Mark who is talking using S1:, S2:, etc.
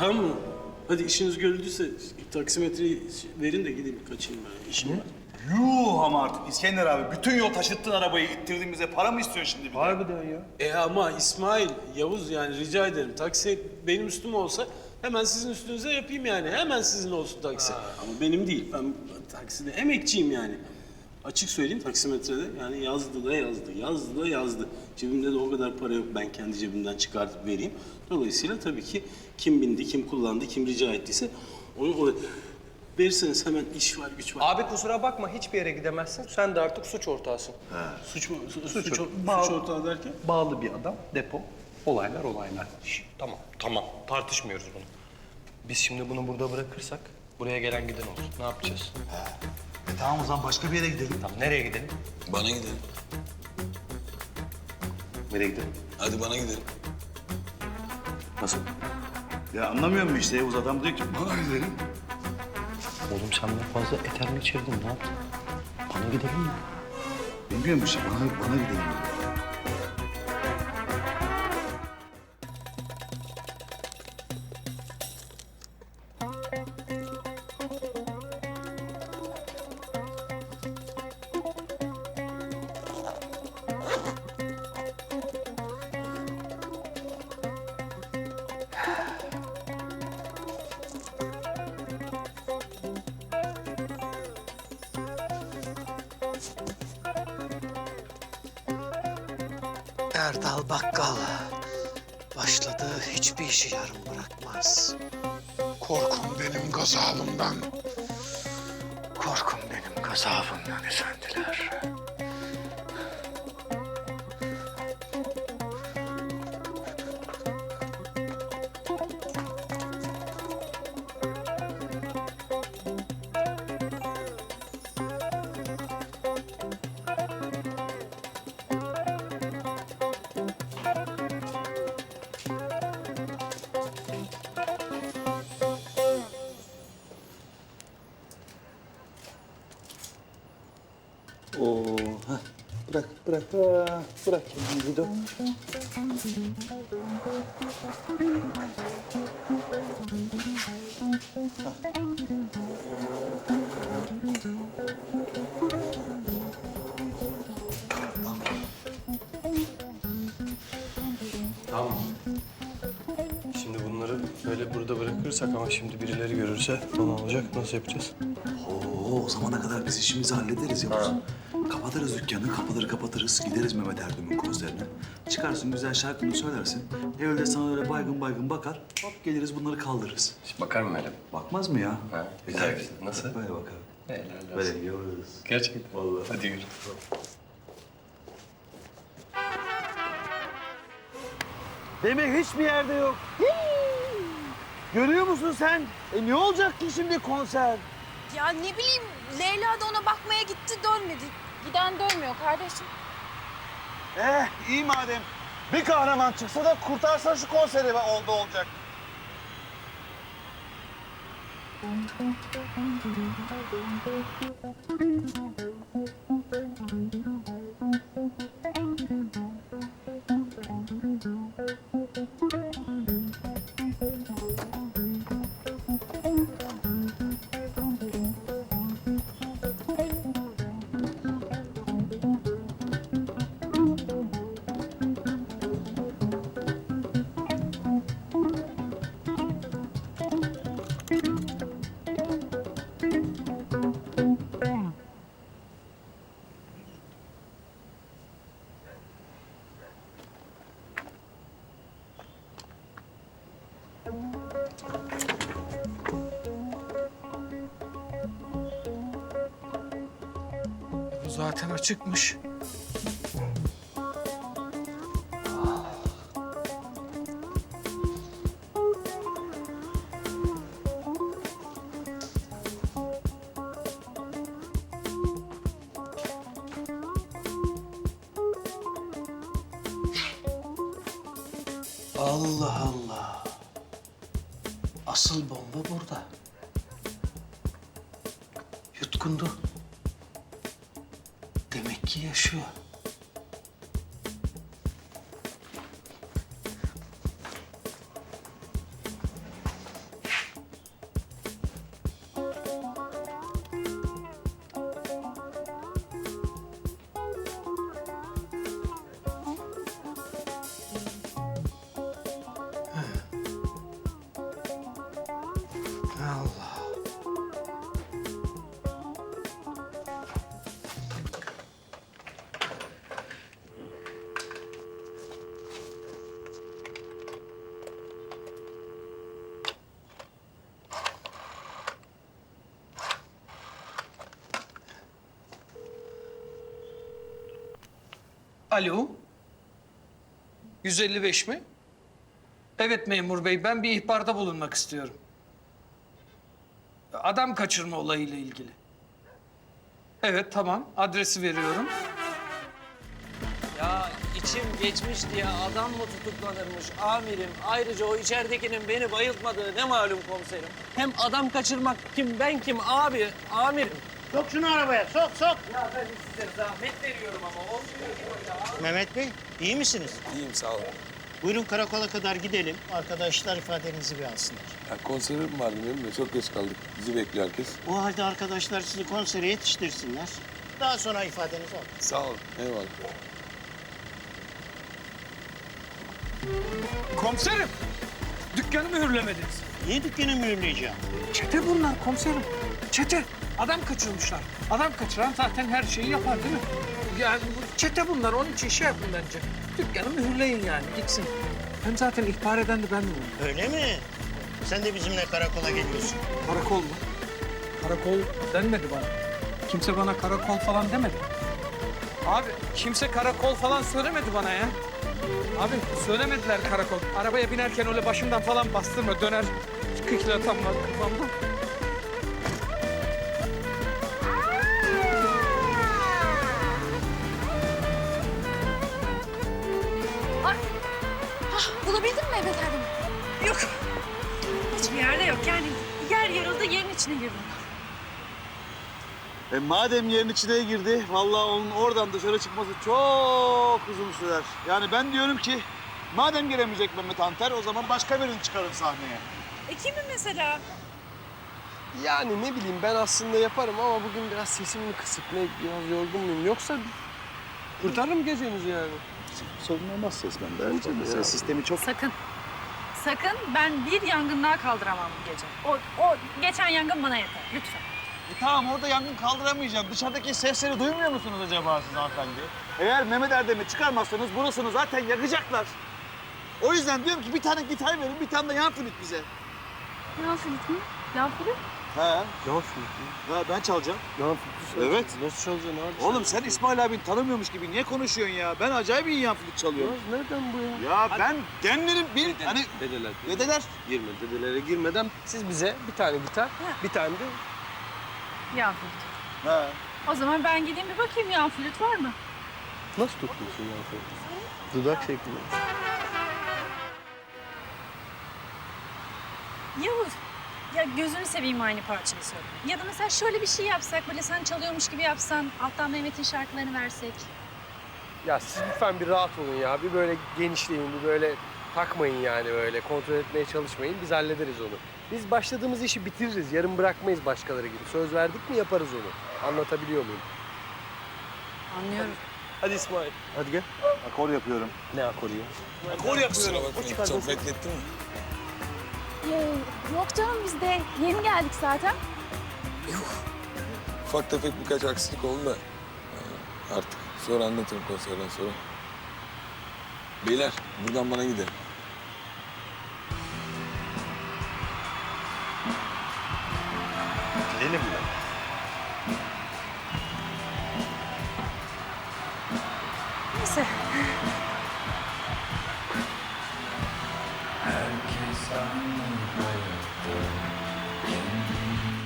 S1: Tamam mı? Hadi işiniz görüldüyse taksimetreyi verin de gideyim kaçayım ben. İşim var.
S2: Yuh ama artık İskender abi. Bütün yol taşıttın arabayı, ittirdin bize. Para mı istiyorsun şimdi bir de?
S3: Harbiden ya.
S1: E ama İsmail, Yavuz yani rica ederim. Taksi benim üstüm olsa hemen sizin üstünüze yapayım yani. Hemen sizin olsun taksi. Ama benim değil. Ben takside emekçiyim yani. Açık söyleyeyim taksimetrede yani yazdı da yazdı, yazdı da yazdı. Cebimde de o kadar para yok ben kendi cebimden çıkartıp vereyim. Dolayısıyla tabii ki kim bindi, kim kullandı, kim rica ettiyse onu oraya verirseniz hemen iş var, güç var.
S3: Abi kusura bakma hiçbir yere gidemezsin. Sen de artık suç ortağısın.
S1: Suç mu? Su-
S3: Suç
S1: suç, suç ortağı derken?
S3: Bağlı bir adam, depo, olaylar olaylar. Şş, tamam, tamam. Tartışmıyoruz bunu. Biz şimdi bunu burada bırakırsak buraya gelen giden olur. Ne yapacağız?
S2: Tamam o zaman başka bir yere gidelim.
S3: Tamam, nereye gidelim?
S4: Bana gidelim.
S3: Nereye gidelim?
S4: Hadi bana gidelim.
S3: Nasıl?
S2: Ya anlamıyor musun işte Yavuz adam diyor ki bana gidelim.
S3: Oğlum sen ne fazla eter mi içirdin? Ne yaptın? Bana gidelim mi?
S2: Bilmiyorum işte bana, bana gidelim.
S5: Erdal Bakkal başladığı hiçbir işi yarım bırakmaz. Korkun benim gazabımdan. Korkun benim gazabımdan efendiler.
S2: Oo. Bırak, bırak, bırak. Bırak kendini dön.
S3: Tamam. Şimdi bunları böyle burada bırakırsak ama şimdi birileri görürse ne olacak? Nasıl yapacağız?
S6: O zamana kadar biz işimizi hallederiz Yavuz. Kapatırız dükkanı, kapıları kapatırız. Gideriz Mehmet Erdem'in konserine. Çıkarsın güzel şarkını söylersin. Evde sana öyle baygın baygın bakar. Hop geliriz bunları kaldırırız.
S3: Hiç bakar mı öyle?
S6: Bakmaz mı ya?
S3: Ha, güzel güzel. Nasıl?
S6: Böyle bakalım.
S3: Helal olsun.
S6: Böyle Yavuz.
S3: Gerçekten.
S6: Vallahi.
S3: Hadi yürü.
S5: Demek hiçbir yerde yok. Hii! Görüyor musun sen? E ne olacak ki şimdi konser?
S7: Ya ne bileyim Leyla da ona bakmaya gitti dönmedi. Giden dönmüyor kardeşim.
S5: Eh iyi madem. Bir kahraman çıksa da kurtarsa şu konseri oldu olacak. Bu zaten açıkmış. Allah Allah. Asıl bomba burada. Yutkundu. Ki yaşıyor. Alo. 155 mi? Evet memur bey, ben bir ihbarda bulunmak istiyorum. Adam kaçırma olayıyla ilgili. Evet, tamam. Adresi veriyorum.
S8: Ya içim geçmişti ya adam mı tutuklanırmış amirim. Ayrıca o içeridekinin beni bayıltmadığı ne malum komiserim. Hem adam kaçırmak kim ben kim abi amirim.
S9: Sok şunu arabaya, sok sok.
S8: Ya ben size zahmet veriyorum ama olmuyor ki böyle abi.
S9: Mehmet Bey, iyi misiniz?
S4: İyiyim sağ olun.
S9: Buyurun karakola kadar gidelim. Arkadaşlar ifadenizi bir alsınlar.
S4: Ya konserim vardı benim de çok geç kaldık. Bizi bekliyor herkes.
S9: O halde arkadaşlar sizi konsere yetiştirsinler. Daha sonra ifadenizi alın.
S4: Sağ olun. Eyvallah.
S5: Komiserim! Dükkanı mühürlemediniz.
S9: Niye dükkanı mühürleyeceğim?
S5: Çete bunlar komiserim. Çete. Adam kaçırmışlar. Adam kaçıran zaten her şeyi yapar değil mi? Yani bu çete bunlar. Onun için şey yapın bence. Dükkanı mühürleyin yani gitsin. Hem zaten ihbar eden de ben mi?
S9: Öyle mi? Sen de bizimle karakola geliyorsun.
S5: Karakol mu? Karakol denmedi bana. Kimse bana karakol falan demedi. Abi kimse karakol falan söylemedi bana ya. Abi söylemediler karakol. Arabaya binerken öyle başımdan falan bastırma döner. Kıklatan var kafamda.
S10: Ay. Ah, bulabildin mi Mehmet Erdem'i? Yok. Hiçbir yerde yok. Yani yer yarıldı, yerin içine girdim.
S6: E madem yerin içine girdi, vallahi onun oradan dışarı çıkması çok uzun sürer. Yani ben diyorum ki, madem giremeyecek Mehmet Anter, o zaman başka birini çıkarın sahneye.
S10: E kimin mesela?
S3: Yani ne bileyim ben aslında yaparım ama bugün biraz sesim mi kısık ne biraz yorgun muyum yoksa kurtarırım gecenizi yani.
S6: Sorun olmaz ses bende. Bence de. Ses sistemi çok...
S10: Sakın. Sakın ben bir yangın daha kaldıramam bu gece. O, o geçen yangın bana yeter. Lütfen.
S6: E tamam orada yangın kaldıramayacağım. Dışarıdaki sesleri duymuyor musunuz acaba siz hanımefendi? Eğer Mehmet Erdem'i çıkarmazsanız burasını zaten yakacaklar. O yüzden diyorum ki bir tane gitar verin, bir tane de yan flüt bize.
S10: Yan flüt mü? Yan flüt?
S6: He.
S3: Yan flütü.
S6: Ha, ben çalacağım.
S3: Yan flütü.
S6: Evet.
S3: Nasıl çalacaksın abi?
S6: Oğlum sen İsmail abini tanımıyormuş gibi niye konuşuyorsun ya? Ben acayip iyi yan flüt çalıyorum.
S3: Ya nereden bu ya?
S6: Ya ben kendim bil... Hani
S3: Dedeler.
S6: dedeler...
S3: Girme dedelere girmeden siz bize bir tane gitar, bir tane de
S10: Yan flüt.
S6: He.
S10: O zaman ben gideyim bir bakayım yan flüt var mı?
S3: nasıl tutuyorsun yan flütü? Dudak şeklinde.
S10: Yavuz. Ya gözünü seveyim aynı parçayı söyle. Ya da mesela şöyle bir şey yapsak, böyle sen çalıyormuş gibi yapsan, alttan Mehmet'in şarkılarını versek.
S3: Ya siz lütfen bir rahat olun ya. Bir böyle genişleyin, bir böyle takmayın yani böyle. Kontrol etmeye çalışmayın. Biz hallederiz onu. Biz başladığımız işi bitiririz. Yarın bırakmayız başkaları gibi. Söz verdik mi yaparız onu. Anlatabiliyor muyum?
S10: Anlıyorum.
S3: Hadi İsmail.
S6: Hadi gel. Akor yapıyorum.
S3: Ne akoru ya?
S4: Kusura bakmayın. Çok beklettim mi?
S10: yok canım biz de yeni geldik zaten.
S4: Ufak tefek birkaç aksilik oldu da. e, Artık sonra anlatırım konserden sonra. Beyler buradan bana gidelim.
S2: Gidelim mi?
S10: Neyse. Herkes aynı hayatta. Kendini